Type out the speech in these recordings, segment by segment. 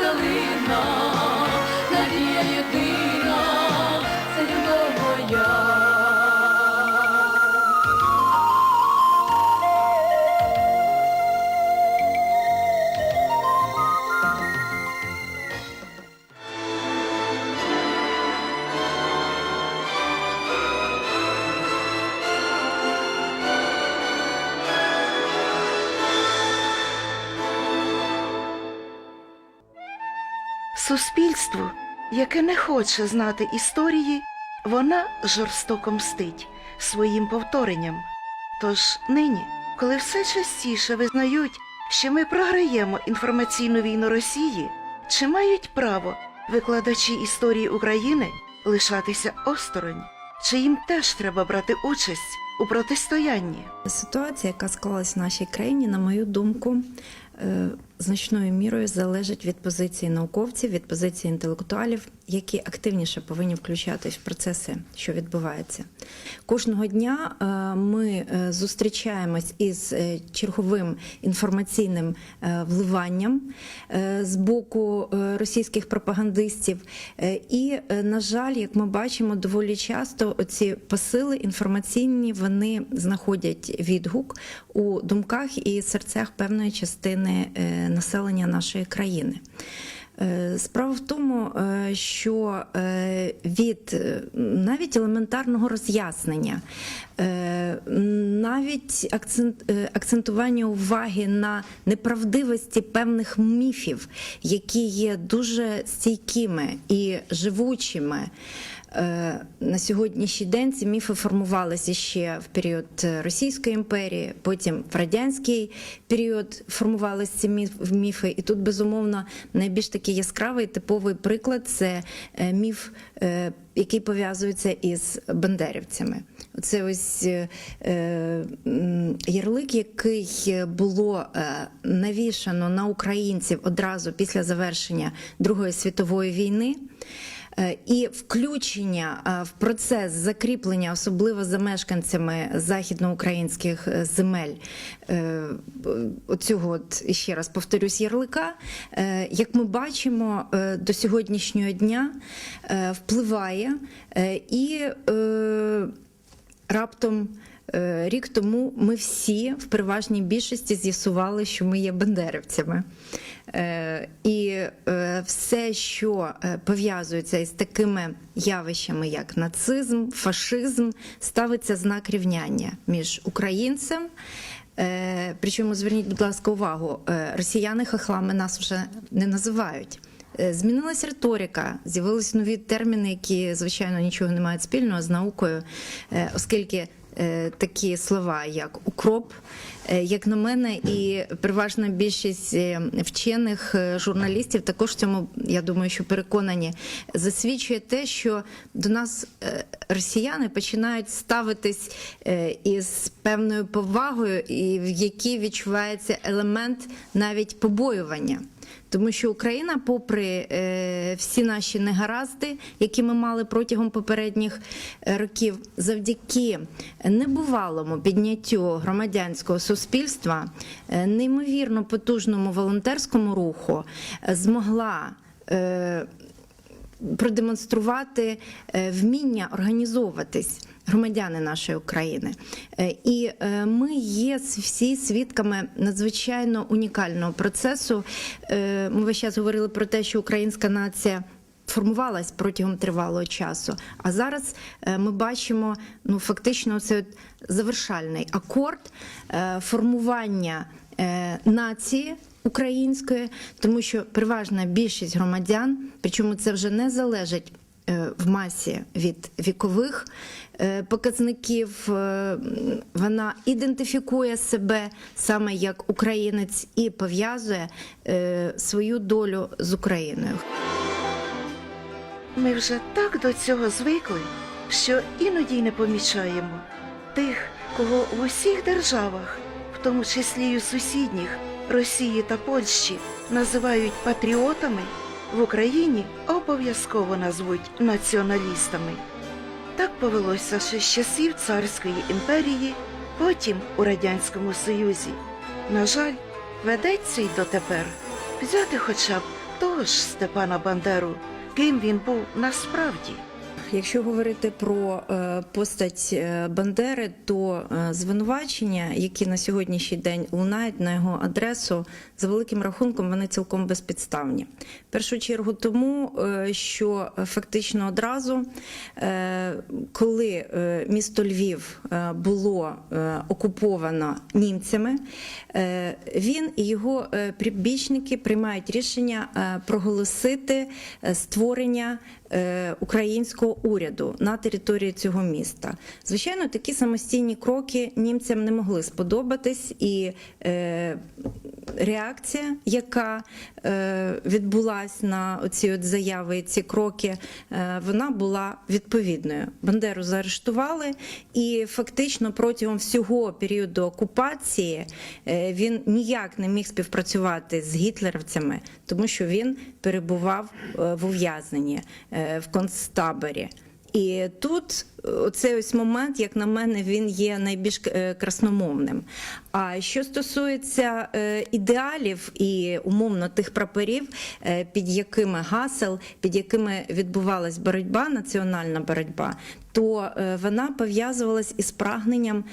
калина, хоче знати історії, вона жорстоко мстить своїм повторенням. Тож нині, коли все частіше визнають, що ми програємо інформаційну війну Росії, чи мають право викладачі історії України лишатися осторонь? Чи їм теж треба брати участь у протистоянні? Ситуація, яка склалась в нашій країні, на мою думку, е, значною мірою залежить від позиції науковців, від позиції інтелектуалів, які активніше повинні включатись в процеси, що відбуваються. Кожного дня е, ми е, зустрічаємось із е, черговим інформаційним вливанням з боку російських пропагандистів. І, на жаль, як ми бачимо, доволі часто оці посили інформаційні вони знаходять відгук у думках і серцях певної частини населення нашої країни. Е, Справа в тому, е, що е, від навіть елементарного роз'яснення, навіть акцент, акцентування уваги на неправдивості певних міфів, які є дуже стійкими і живучими. Е, На сьогоднішній день ці міфи формувалися ще в період Російської імперії, потім в радянський період формувалися ці міф- міфи. І тут, безумовно, найбільш такий яскравий типовий приклад це е, міф, е, який пов'язується із бандерівцями. Це ось е, е, ярлик, який було е, навішано на українців одразу після завершення Другої світової війни. Е, І включення е, в процес закріплення, особливо за мешканцями західноукраїнських е, земель, оцього, от, ще раз повторюсь, ярлика, як ми бачимо, до сьогоднішнього дня впливає і раптом. Е, Рік тому ми всі в переважній більшості з'ясували, що ми є бандерівцями. Е, І е, все, що пов'язується із такими явищами, як нацизм, фашизм, ставиться знак рівняння між українцем. Причому зверніть, будь ласка, увагу, росіяни хахлами нас вже не називають. Змінилася риторика, з'явилися нові терміни, які звичайно нічого не мають спільного з наукою, оскільки такі слова, як укроп, е, як на мене, і переважна більшість е, вчених е, журналістів також цьому, я думаю, що переконані, засвідчує те, що до нас е, росіяни починають ставитись е, із певною повагою, і в якій відчувається елемент навіть побоювання. Тому що Україна, попри е, всі наші негаразди, які ми мали протягом попередніх е, років, завдяки небувалому підняттю громадянського суспільства, е, неймовірно потужному волонтерському руху, змогла. Продемонструвати е, вміння організовуватись громадяни нашої України. Е, І е, ми є всі свідками надзвичайно унікального процесу. Ми весь час говорили про те, що українська нація. Формувалась протягом тривалого часу. А зараз ми бачимо ну фактично це завершальний акорд формування нації української, тому що переважна більшість громадян, причому це вже не залежить е, в масі від вікових е, показників. е, Вона ідентифікує себе саме як українець і пов'язує свою долю з Україною. Ми вже так до цього звикли, що іноді й не помічаємо тих, кого в усіх державах, в тому числі й у сусідніх Росії та Польщі, називають патріотами, в Україні обов'язково назвуть націоналістами. Так повелося ще з часів Царської імперії, потім у Радянському Союзі. На жаль, ведеться й дотепер взяти хоча б того ж Степана Бандеру, ким він був насправді. Якщо говорити про е, постать е, Бандери, то е, звинувачення, які на сьогоднішній день лунають на його адресу, за великим рахунком вони цілком безпідставні. В першу чергу тому, що фактично одразу, коли місто Львів було окуповано німцями, він і його прибічники приймають рішення проголосити створення українського уряду на території цього міста. Звичайно, такі самостійні кроки німцям не могли сподобатись, і е, реакція, яка е, відбулась на ці от заяви, ці кроки, е, вона була відповідною. Бандеру заарештували, і фактично протягом всього періоду окупації е, він ніяк не міг співпрацювати з гітлерівцями, тому що він перебував е, в ув'язненні е, в концтаборі. І тут е, оцей ось момент, як на мене, він є найбільш е, красномовним. А що стосується е, ідеалів і умовно тих прапорів, під якими гасел, під якими відбувалась боротьба, національна боротьба, то вона пов'язувалась із прагненням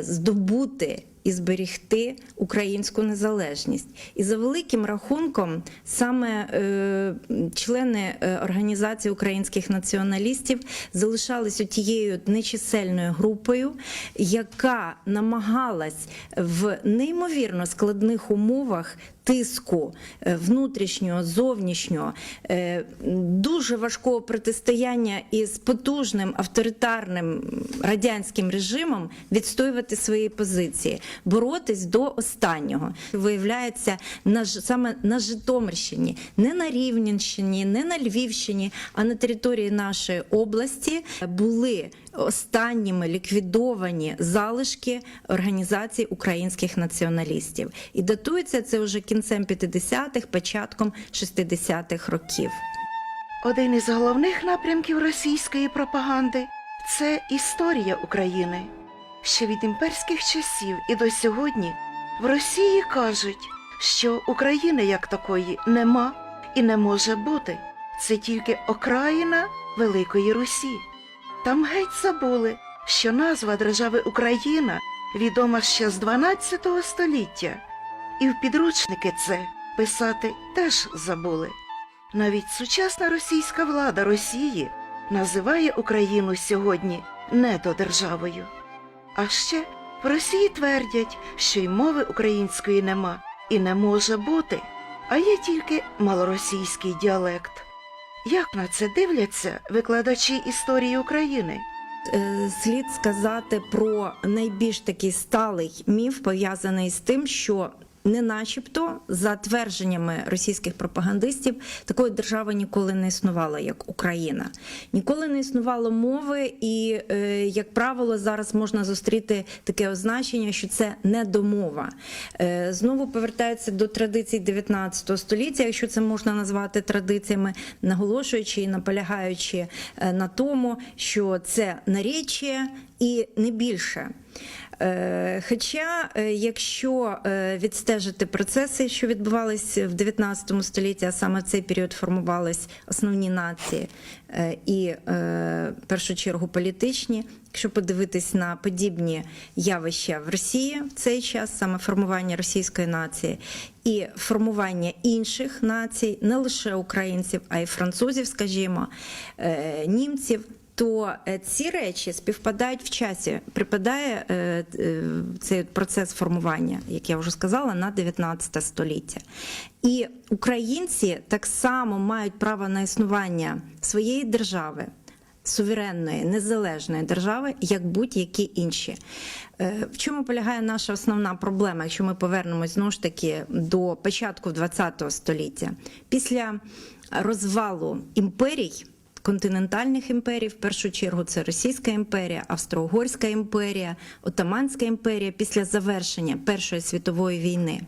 здобути і зберігти українську незалежність. І за великим рахунком, саме е, члени е, організації українських націоналістів залишались тією нечисельною групою, яка намагалась в неймовірно складних умовах. Тиску е, внутрішнього, зовнішнього, е, дуже важкого протистояння із потужним авторитарним радянським режимом відстоювати свої позиції, боротись до останнього. Виявляється, на саме на Житомирщині, не на Рівненщині, не на Львівщині, а на території нашої області були останніми ліквідовані залишки організації українських націоналістів. І датується це вже кінцем 50-х, початком 60-х років. Один із головних напрямків російської пропаганди це історія України. Ще від імперських часів і до сьогодні в Росії кажуть, що України як такої нема і не може бути. Це тільки окраїна Великої Русі. Там геть забули, що назва держави Україна відома ще з 12 століття, і в підручники це писати теж забули. Навіть сучасна російська влада Росії називає Україну сьогодні недодержавою. А ще в Росії твердять, що й мови української нема і не може бути, а є тільки малоросійський діалект. Як на це дивляться викладачі історії України? Е, Слід сказати про найбільш такий сталий міф, пов'язаний з тим, що не начебто, за твердженнями російських пропагандистів, такої держави ніколи не існувало, як Україна. Ніколи не існувало мови, і, е, як правило, зараз можна зустріти таке означення, що це недомова. Е, Знову повертається до традицій 19 століття, якщо це можна назвати традиціями, наголошуючи і наполягаючи е, на тому, що це наречія і не більше. Е, Хоча, е, якщо е, відстежити процеси, що відбувалися в 19 столітті, а саме в цей період формувались основні нації і в першу чергу політичні, якщо подивитись на подібні явища в Росії в цей час, саме формування російської нації, і формування інших націй, не лише українців, а й французів, скажімо, німців то е, ці речі співпадають в часі. Припадає е, е, цей процес формування, як я вже сказала, на 19 століття. І українці так само мають право на існування своєї держави. Суверенної незалежної держави, як будь-які інші. В чому полягає наша основна проблема, якщо ми повернемось знову ж таки до початку ХХ століття? Після розвалу імперій, континентальних імперій, в першу чергу це Російська імперія, Австро-Угорська імперія, Отаманська імперія після завершення Першої світової війни.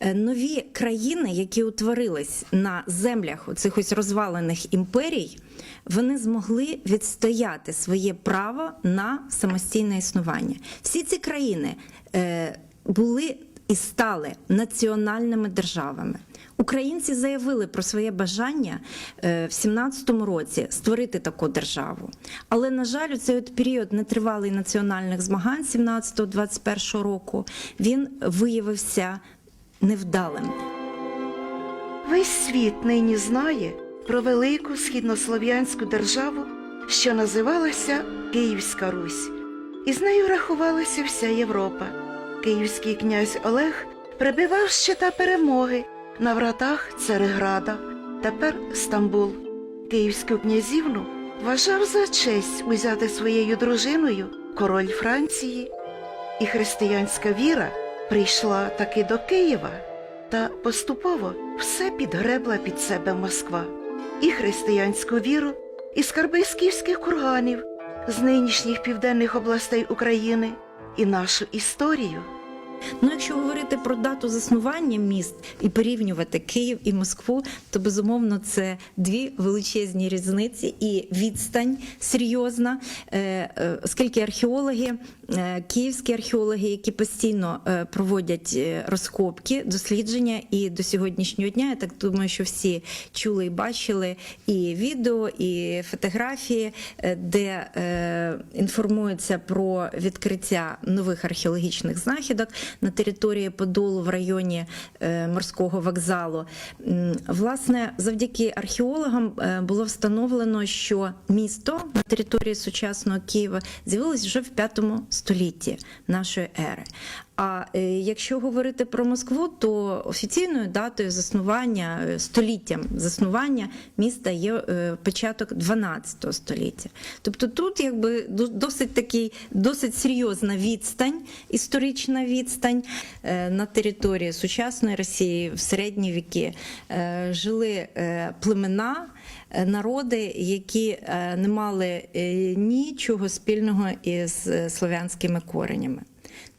Е, Нові країни, які утворились на землях цих ось розвалених імперій, вони змогли відстояти своє право на самостійне існування. Всі ці країни е, були і стали національними державами. Українці заявили про своє бажання е, в 17-му році створити таку державу. Але, на жаль, у цей от період нетривалий національних змагань 17-21 року він виявився невдалим. Весь світ нині знає про велику східнослов'янську державу, що називалася Київська Русь. І з нею рахувалася вся Європа. Київський князь Олег прибивав щита перемоги на вратах Цареграда, тепер Стамбул. Київську князівну вважав за честь узяти своєю дружиною король Франції. І християнська віра прийшла таки до Києва, та поступово все підгребла під себе Москва. І християнську віру, і скарби скіфських курганів з нинішніх південних областей України, і нашу історію. Ну, якщо говорити про дату заснування міст і порівнювати Київ і Москву, то безумовно це дві величезні різниці і відстань серйозна, е, е, оскільки археологи, київські археологи, які постійно е, проводять е, розкопки, дослідження, і до сьогоднішнього дня я так думаю, що всі чули і бачили і відео, і фотографії, е, де е, інформується про відкриття нових археологічних знахідок на території Подолу в районі е, морського вокзалу. Власне, завдяки археологам е, було встановлено, що місто на території сучасного Києва з'явилось вже в п'ятому нашої ери. А е, якщо говорити про Москву, то офіційною датою заснування е, століттям заснування міста є е, початок 12 століття. Тобто тут якби до- досить такий досить серйозна відстань, історична відстань на території сучасної Росії в середні віки жили племена. Народи, які не мали нічого спільного із слов'янськими коренями.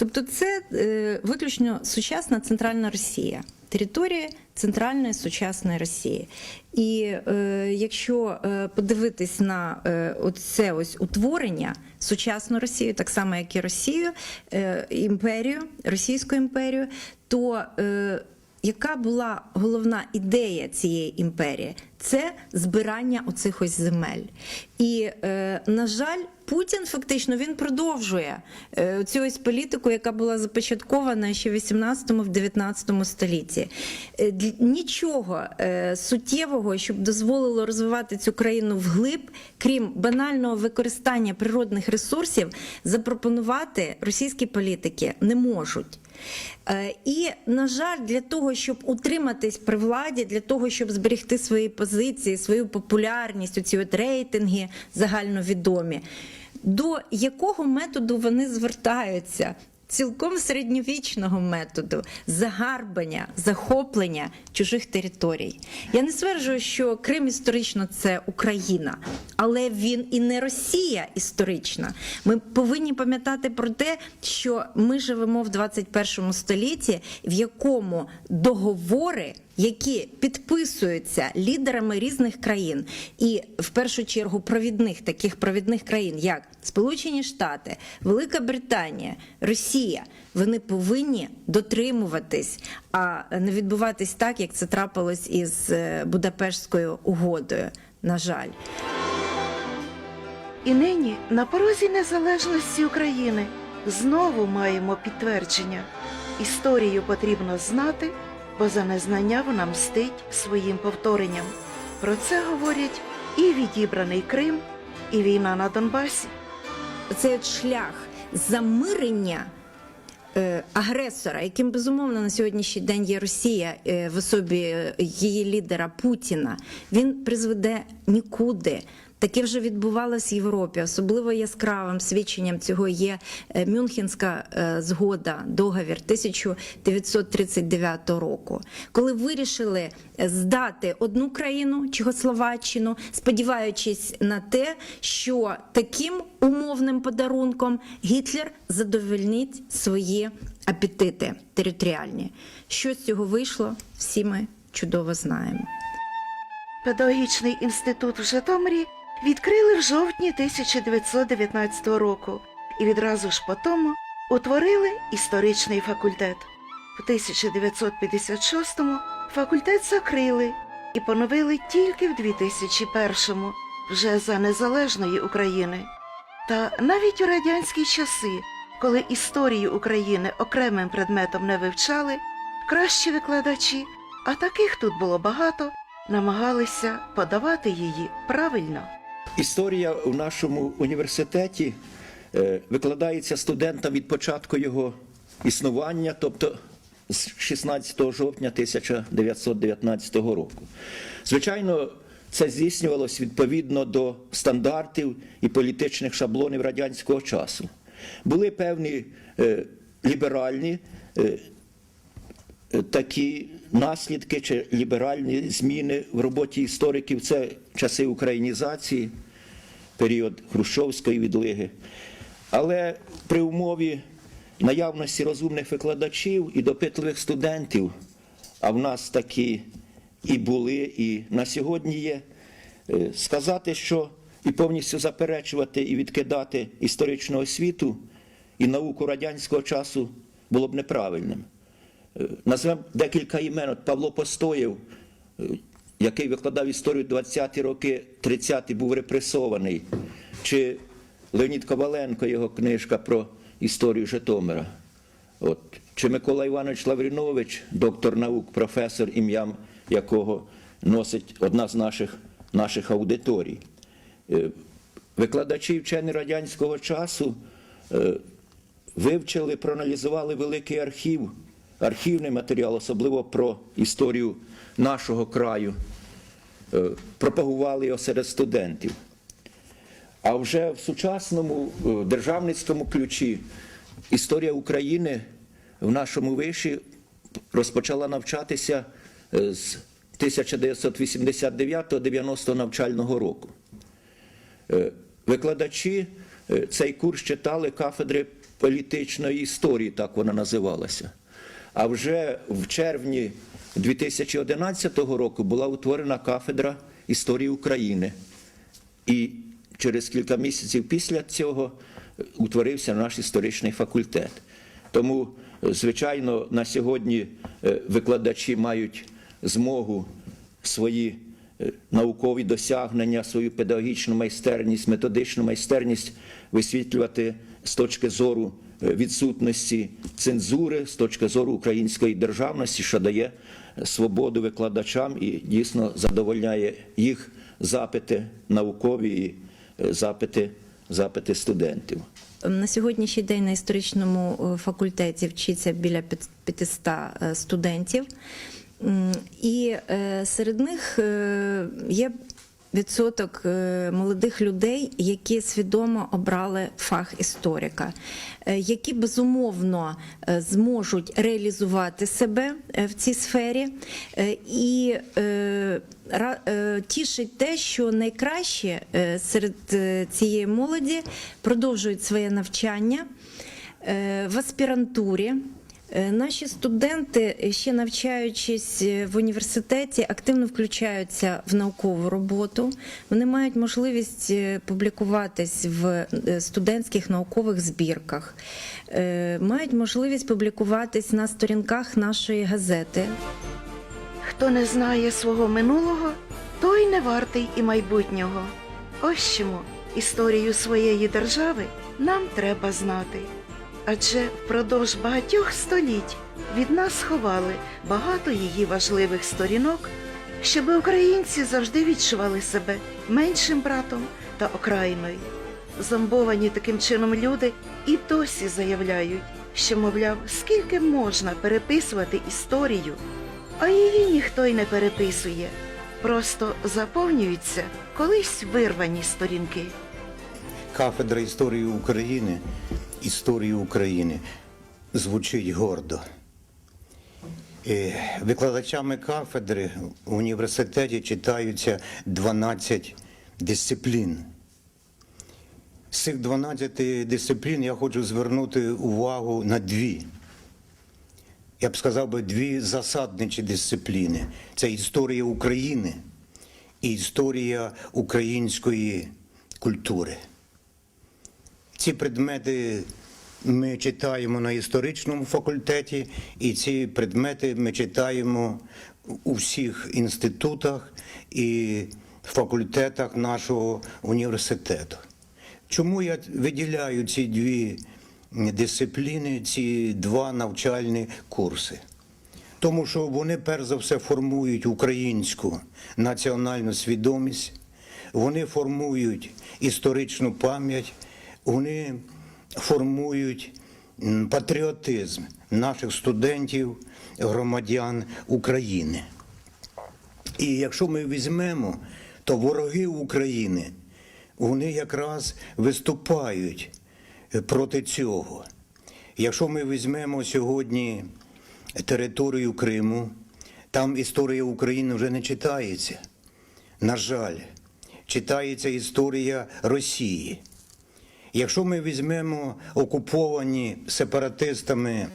Тобто це е, виключно сучасна центральна Росія, територія центральної сучасної Росії. І е, якщо е, подивитись на е, оце ось утворення сучасну Росію, так само як і Росію, е, імперію, Російську імперію, то е, яка була головна ідея цієї імперії? Це збирання оцих ось земель. І, е, на жаль, Путін фактично він продовжує е, цю ось політику, яка була започаткована ще в 18-19 столітті. Е, Нічого е, суттєвого, щоб дозволило розвивати цю країну вглиб, крім банального використання природних ресурсів, запропонувати російські політики не можуть. Е, І, на жаль, для того, щоб утриматись при владі, для того, щоб зберегти свої позиції, свою популярність, оці от рейтинги загальновідомі, до якого методу вони звертаються? Цілком середньовічного методу загарбання, захоплення чужих територій. Я не стверджую, що Крим історично це Україна, але він і не Росія історична. Ми повинні пам'ятати про те, що ми живемо в 21 столітті, в якому договори які підписуються лідерами різних країн, і в першу чергу провідних таких провідних країн, як Сполучені Штати, Велика Британія, Росія, вони повинні дотримуватись, а не відбуватись так, як це трапилось із е, Будапештською угодою. На жаль. І нині на порозі незалежності України знову маємо підтвердження. Історію потрібно знати, бо за незнання вона мстить своїм повторенням. Про це говорять і відібраний Крим, і війна на Донбасі. цей шлях замирення е, агресора, яким безумовно на сьогоднішній день є Росія е, в особі її лідера Путіна, він призведе нікуди. Таке вже відбувалось в Європі. Особливо яскравим свідченням цього є е, Мюнхенська е, згода, договір 1939 року, коли вирішили е, здати одну країну Чехословаччину, сподіваючись на те, що таким умовним подарунком Гітлер задовольнить свої апетити територіальні. Що з цього вийшло, всі ми чудово знаємо. Педагогічний інститут в Житомирі відкрили в жовтні 1919 року і відразу ж по тому утворили історичний факультет. В 1956-му факультет закрили і поновили тільки в 2001-му, вже за незалежної України. Та навіть у радянські часи, коли історію України окремим предметом не вивчали, кращі викладачі, а таких тут було багато, намагалися подавати її правильно. Історія у нашому університеті е, викладається студентам від початку його існування, тобто з 16 жовтня 1919 року. Звичайно, це здійснювалось відповідно до стандартів і політичних шаблонів радянського часу. Були певні е, ліберальні е, такі наслідки чи ліберальні зміни в роботі істориків. Це часи українізації, період Хрущовської відлиги. Але при умові наявності розумних викладачів і допитливих студентів, а в нас такі і були, і на сьогодні є, е, сказати, що і повністю заперечувати і відкидати історичну освіту і науку радянського часу було б неправильним. Назвемо декілька імен. От Павло Постоєв, е, який викладав історію 20-ті роки, 30-ті був репресований. Чи Леонід Коваленко, його книжка про історію Житомира. От. Чи Микола Іванович Лаврінович, доктор наук, професор, ім'ям якого носить одна з наших, наших аудиторій. Е, Викладачі вчені радянського часу е, вивчили, проаналізували великий архів, архівний матеріал, особливо про історію нашого краю, е, пропагували його серед студентів. А вже в сучасному е, державницькому ключі історія України в нашому виші розпочала навчатися е, з 1989-90 навчального року. Викладачі цей курс читали кафедри політичної історії, так вона називалася. А вже в червні 2011 року була утворена кафедра історії України. І через кілька місяців після цього е, утворився наш історичний факультет. Тому, е, звичайно, на сьогодні е, викладачі мають змогу свої наукові досягнення, свою педагогічну майстерність, методичну майстерність висвітлювати з точки зору відсутності цензури, з точки зору української державності, що дає е, свободу викладачам і дійсно задовольняє їх запити наукові і е, запити, запити студентів. На сьогоднішній день на історичному е, факультеті вчиться біля п'ят- 500 е, студентів, і е, серед них е, є відсоток е, молодих людей, які свідомо обрали фах історика, е, які безумовно е, зможуть реалізувати себе в цій сфері. І тішить те, що найкраще серед цієї молоді продовжують своє навчання в аспірантурі. Е, Наші студенти, е, ще навчаючись е, в університеті, активно включаються в наукову роботу. Вони мають можливість публікуватись в студентських наукових збірках, мають можливість публікуватись на сторінках нашої газети. Хто не знає свого минулого, той не вартий і майбутнього. Ось чому історію своєї держави нам треба знати. Адже впродовж багатьох століть від нас ховали багато її важливих сторінок, щоб українці завжди відчували себе меншим братом та окраїною. Зомбовані таким чином люди і досі заявляють, що, мовляв, скільки можна переписувати історію, а її ніхто й не переписує. Просто заповнюються колись вирвані сторінки. Кафедра історії України, історії України звучить гордо. Е, Викладачами кафедри в університеті читаються 12 дисциплін. З цих 12 дисциплін я хочу звернути увагу на дві. Я б сказав би дві засадничі дисципліни: це історія України і історія української культури. Ці предмети ми читаємо на історичному факультеті, і ці предмети ми читаємо у всіх інститутах і факультетах нашого університету. Чому я виділяю ці дві дисципліни, ці два навчальні курси? Тому що вони перш за все формують українську національну свідомість, вони формують історичну пам'ять, вони формують патріотизм наших студентів, громадян України. І якщо ми візьмемо, то вороги України, вони якраз виступають е, проти цього. Якщо ми візьмемо сьогодні територію Криму, там історія України вже не читається. На жаль, читається історія Росії. Якщо ми візьмемо окуповані сепаратистами